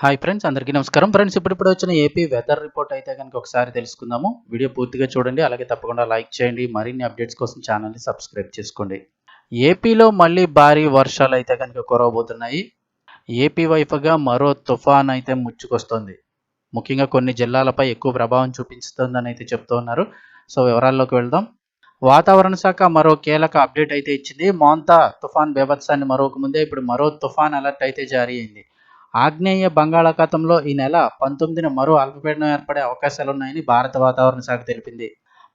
Hi friends అందరికీ నమస్కారం. Friends ఇప్పుడు ఇప్పుడు వచ్చిన ఏపీ వెదర్ రిపోర్ట్ అయితే కనుక ఒకసారి తెలుసుకుందాము. వీడియో పూర్తిగా చూడండి అలాగే తప్పకుండా లైక్ చేయండి. మరిన్ని అప్డేట్స్ కోసం ఛానల్ని సబ్స్క్రైబ్ చేసుకోండి. ఏపీలో మళ్ళీ భారీ వర్షాలు అయితే కనుక కురవబోతున్నాయి. ఏపీ వైపుగా మరో తుఫాన్ అయితే ముచ్చుకొస్తుంది. ముఖ్యంగా కొన్ని జిల్లాలపై ఎక్కువ ప్రభావం చూపిస్తుందని అయితే చెప్తూ ఉన్నారు. సో వివరాల్లోకి వెళ్దాం. వాతావరణ శాఖ మరో కీలక అప్డేట్ అయితే ఇచ్చింది. మోంతా తుఫాన్ బేభత్సాన్ని మరొక ముందే ఇప్పుడు మరో తుఫాన్ అలర్ట్ అయితే జారీ అయింది. ఆగ్నేయ బంగాళాఖాతంలో ఈ నెల పంతొమ్మిదిన మరో అల్పపీడనం ఏర్పడే అవకాశాలు ఉన్నాయని భారత వాతావరణ శాఖ తెలిపింది.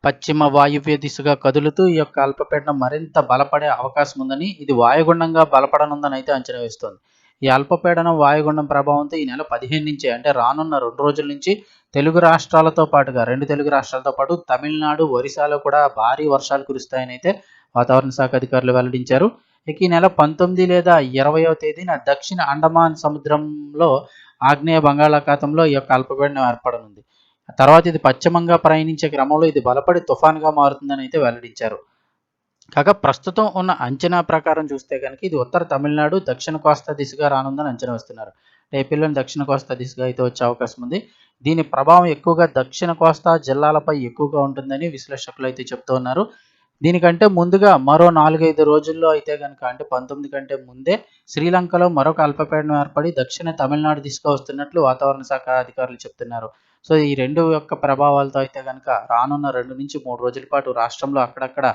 పశ్చిమ వాయువ్య దిశగా కదులుతూ ఈ యొక్క అల్పపీడనం మరింత బలపడే అవకాశం ఉందని ఇది వాయుగుండంగా బలపడనుందని అయితే అంచనా వేస్తోంది. ఈ అల్పపీడనం వాయుగుండం ప్రభావంతో ఈ నెల పదిహేను నుంచి అంటే రానున్న రెండు రోజుల నుంచి తెలుగు రాష్ట్రాలతో పాటుగా రెండు తెలుగు రాష్ట్రాలతో పాటు తమిళనాడు ఒరిస్సాలో కూడా భారీ వర్షాలు కురుస్తాయని అయితే వాతావరణ శాఖ అధికారులు వెల్లడించారు. ఇక ఈ నెల పంతొమ్మిది లేదా ఇరవయో తేదీన దక్షిణ అండమాన్ సముద్రంలో ఆగ్నేయ బంగాళాఖాతంలో ఈ యొక్క అల్పపీడనం ఏర్పడనుంది. తర్వాత ఇది పశ్చిమంగా ప్రయాణించే క్రమంలో ఇది బలపడి తుఫాన్గా మారుతుందని అయితే వెల్లడించారు. కాగా ప్రస్తుతం ఉన్న అంచనా ప్రకారం చూస్తే కనుక ఇది ఉత్తర తమిళనాడు దక్షిణ కోస్తా దిశగా రానుందని అంచనా వేస్తున్నారు. ఏపీలోని దక్షిణ కోస్తా దిశగా అయితే వచ్చే అవకాశం ఉంది. దీని ప్రభావం ఎక్కువగా దక్షిణ కోస్తా జిల్లాలపై ఎక్కువగా ఉంటుందని విశ్లేషకులు అయితే చెప్తూ ఉన్నారు. దీనికంటే ముందుగా మరో నాలుగైదు రోజుల్లో అయితే కనుక అంటే పంతొమ్మిది కంటే ముందే శ్రీలంకలో మరొక అల్పపీడనం ఏర్పడి దక్షిణ తమిళనాడు తీసుకువస్తున్నట్లు వస్తున్నట్లు వాతావరణ శాఖ అధికారులు చెప్తున్నారు. సో ఈ రెండు యొక్క ప్రభావాలతో అయితే కనుక రానున్న రెండు నుంచి మూడు రోజుల పాటు రాష్ట్రంలో అక్కడక్కడ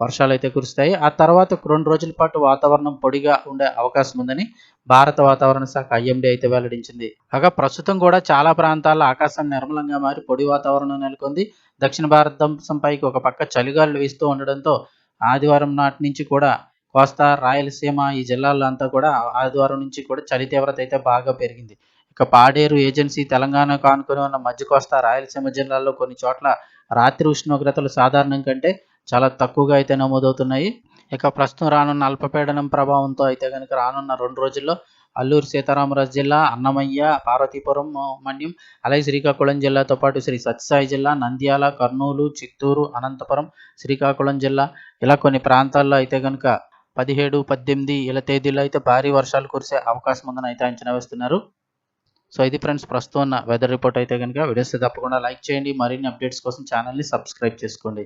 వర్షాలు అయితే కురుస్తాయి. ఆ తర్వాత రెండు రోజుల పాటు వాతావరణం పొడిగా ఉండే అవకాశం ఉందని భారత వాతావరణ శాఖ ఐఎండీ అయితే వెల్లడించింది. కాగా ప్రస్తుతం కూడా చాలా ప్రాంతాల్లో ఆకాశం నిర్మలంగా మారి పొడి వాతావరణం నెలకొంది. దక్షిణ భారతదేశంపైకి ఒక పక్క చలిగాలు వీస్తూ ఉండడంతో ఆదివారం నాటి నుంచి కూడా కోస్తా రాయలసీమ ఈ జిల్లాల్లో అంతా కూడా ఆదివారం నుంచి కూడా చలి తీవ్రత అయితే బాగా పెరిగింది. ఇక పాడేరు ఏజెన్సీ తెలంగాణకు ఆనుకుని ఉన్న మధ్య కోస్తా రాయలసీమ జిల్లాల్లో కొన్ని చోట్ల రాత్రి ఉష్ణోగ్రతలు సాధారణం కంటే చాలా తక్కువగా అయితే నమోదవుతున్నాయి. ఇక ప్రస్తుతం రానున్న అల్పపీడనం ప్రభావంతో అయితే కనుక రానున్న రెండు రోజుల్లో అల్లూరు సీతారామరాజు జిల్లా అన్నమయ్య పార్వతీపురం మన్యం అలాగే శ్రీకాకుళం జిల్లాతో పాటు శ్రీ సత్యసాయి జిల్లా నంద్యాల కర్నూలు చిత్తూరు అనంతపురం శ్రీకాకుళం జిల్లా ఇలా కొన్ని ప్రాంతాల్లో అయితే కనుక పదిహేడు పద్దెనిమిది ఇలా తేదీల్లో అయితే భారీ వర్షాలు కురిసే అవకాశం ఉందని అయితే అంచనా వేస్తున్నారు. సో ఇది ఫ్రెండ్స్ ప్రస్తుతం ఉన్న వెదర్ రిపోర్ట్ అయితే కనుక వీడియోస్ తప్పకుండా లైక్ చేయండి. మరిన్ని అప్డేట్స్ కోసం ఛానల్ని సబ్స్క్రైబ్ చేసుకోండి.